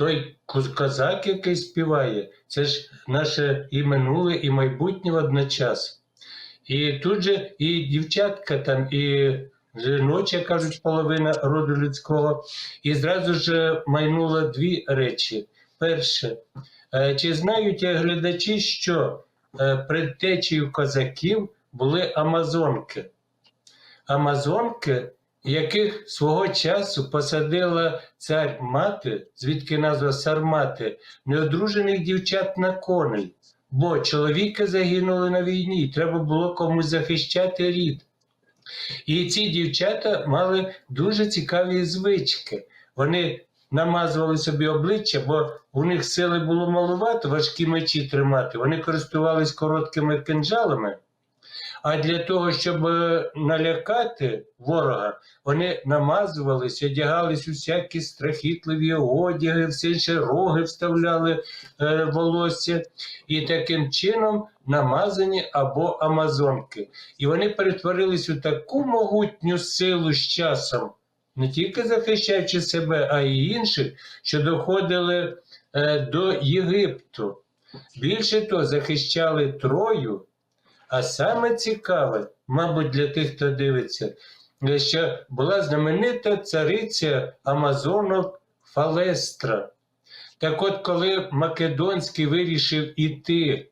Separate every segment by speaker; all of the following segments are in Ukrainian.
Speaker 1: той коз- козак, який співає, це ж наше і минуле, і майбутнє водночас. І тут же і дівчатка там, і жіноча, кажуть, половина роду людського. І зразу ж майнуло дві речі. Перше, е, чи знають е, глядачі, що е, предтечею козаків були амазонки? Амазонки, яких свого часу посадила цар мати, звідки назва сармати, неодружених дівчат на коней. Бо чоловіки загинули на війні, і треба було комусь захищати рід. І ці дівчата мали дуже цікаві звички. Вони намазували собі обличчя, бо у них сили було малувато важкі мечі тримати. Вони користувались короткими кинджалами. А для того, щоб е, налякати ворога, вони намазувались, одягались у всякі страхітливі одяги, все інше роги вставляли е, волосся, і таким чином намазані або амазонки. І вони перетворились у таку могутню силу з часом, не тільки захищаючи себе, а й інших, що доходили е, до Єгипту. Більше того, захищали Трою. А саме цікаве, мабуть, для тих, хто дивиться, що була знаменита цариця Амазонок Фалестра. Так от, коли Македонський вирішив іти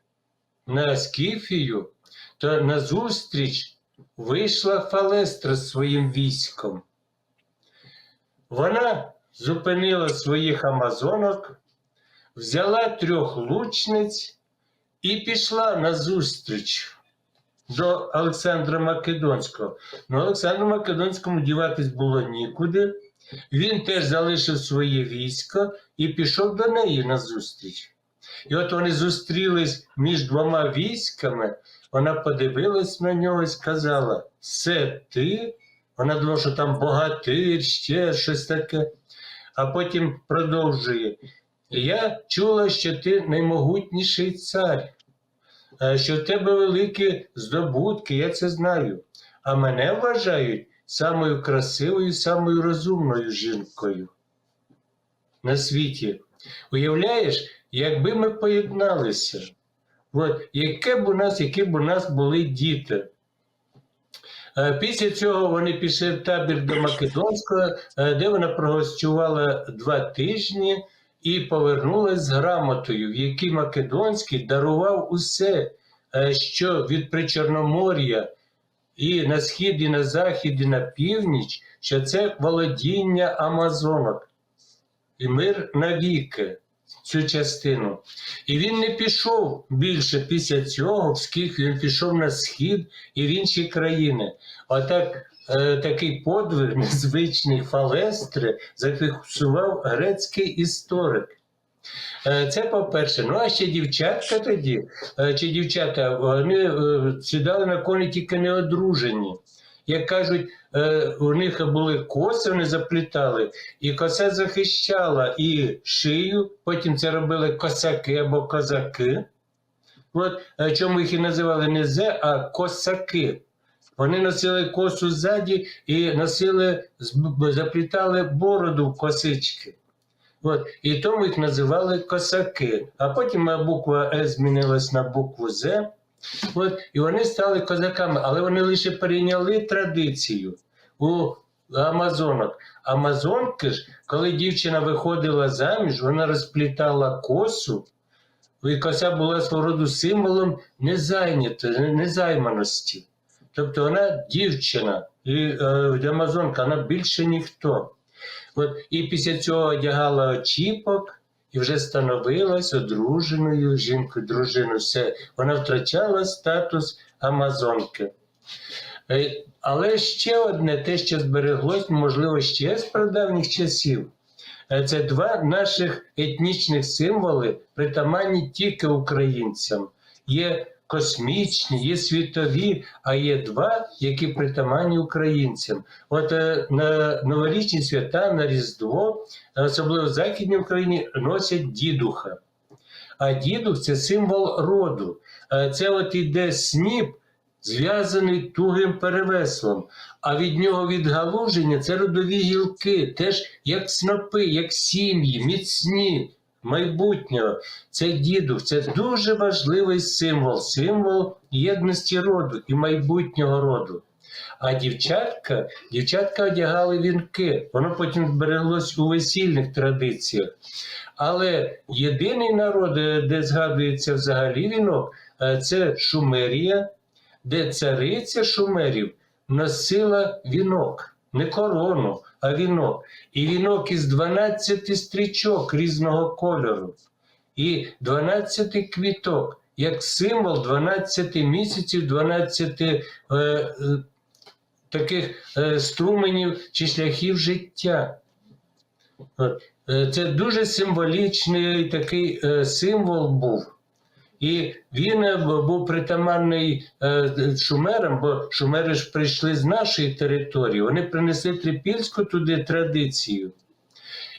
Speaker 1: на Скіфію, то назустріч вийшла Фалестра з своїм військом. Вона зупинила своїх амазонок, взяла трьох лучниць і пішла назустріч до Олександра Македонського. Ну, Олександру Македонському діватись було нікуди. Він теж залишив своє військо і пішов до неї назустріч. І от вони зустрілись між двома військами. Вона подивилась на нього і сказала: Це ти? Вона думала, що там богатир, ще щось таке. А потім продовжує. Я чула, що ти наймогутніший цар, що в тебе великі здобутки, я це знаю. А мене вважають самою красивою, самою розумною жінкою на світі. Уявляєш, якби ми поєдналися, от, яке б у нас, які б у нас були діти. Е, Після цього вони пішли в табір до Македонського, е, де вона прогостювала два тижні і повернулася з грамотою, в якій Македонський дарував усе, е, що від Причорномор'я і на схід, і на захід, і на північ, що це володіння Амазонок і мир навіки. Цю частину. І він не пішов більше після цього, скільки він пішов на схід і в інші країни. Отак е, такий подвиг незвичний Фалестри зафіксував грецький історик. Е, Це по-перше. Ну а ще дівчатка тоді, е, чи дівчата, вони сідали на коні тільки неодружені. Як кажуть, у них були коси, вони заплітали, і коса захищала і шию, потім це робили косаки або козаки. От чому їх і називали не зе, а косаки. Вони носили косу ззаді і носили, заплітали бороду в косички. От, і тому їх називали косаки. А потім е, буква Е змінилась на букву З. От, і вони стали козаками, але вони лише перейняли традицію у Амазонок. Амазонки ж, коли дівчина виходила заміж, вона розплітала косу, і коса була свого роду символом незайнятості, незайманості. Тобто вона дівчина, і е, Амазонка, вона більше ніхто. От, і після цього одягала очіпок і вже становилась одруженою жінкою, дружиною. Все. Вона втрачала статус Амазонки. Е, Але ще одне, те, що збереглось, можливо, ще з прадавніх часів. Е, Це два наших етнічних символи, притаманні тільки українцям. Є космічні, є світові, а є два, які притаманні українцям. От е, на новорічні свята, на Різдво, особливо в Західній Україні, носять дідуха. А дідух це символ роду. Е, Це от іде сніп, зв'язаний тугим перевеслом, а від нього відгалуження це родові гілки, теж як снопи, як сім'ї, міцні, майбутнього. Це дідух, це дуже важливий символ, символ єдності роду і майбутнього роду. А дівчатка, дівчатка одягали вінки, воно потім збереглось у весільних традиціях. Але єдиний народ, де де згадується взагалі вінок, е, це Шумерія, де цариця Шумерів носила вінок, не корону, а вінок. І вінок із 12 стрічок різного кольору, і 12 квіток, як символ 12 місяців, 12 е, е, таких е, струменів чи шляхів життя. Е, Це дуже символічний такий е, символ був. І він е, був притаманний е, шумерам, бо шумери ж прийшли з нашої території. Вони принесли трипільську туди традицію.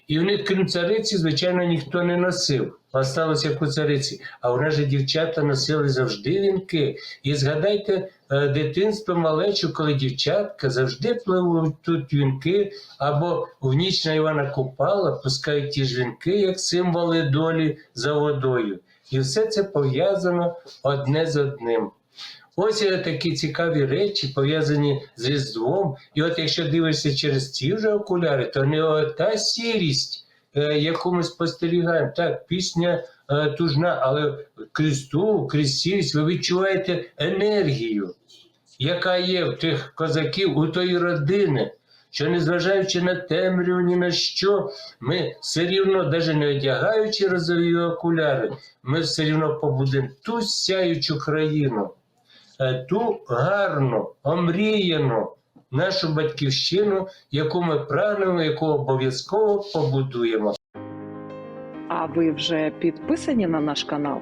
Speaker 1: І в них, крім цариці, звичайно, ніхто не носив. Осталося як у цариці. А у нас дівчата носили завжди вінки. І згадайте е, дитинство малечу, коли дівчатка завжди пливуть тут вінки, або в ніч на Івана Купала пускають ті ж вінки, як символи долі за водою. І все це пов'язано одне з одним. Ось є такі цікаві речі, пов'язані з Різдвом. І от якщо дивишся через ці вже окуляри, то не та сірість, е, яку ми спостерігаємо. Так, пісня е, тужна, але крізь крізь сірість ви відчуваєте енергію, яка є в тих козаків, у тої родини. Що незважаючи на темряву, ні на що, ми все рівно, навіть не одягаючи розові окуляри, ми все рівно побудемо ту сяючу країну, е, ту гарну, омріяну нашу батьківщину, яку ми прагнемо, яку обов'язково побудуємо.
Speaker 2: А ви вже підписані на наш канал?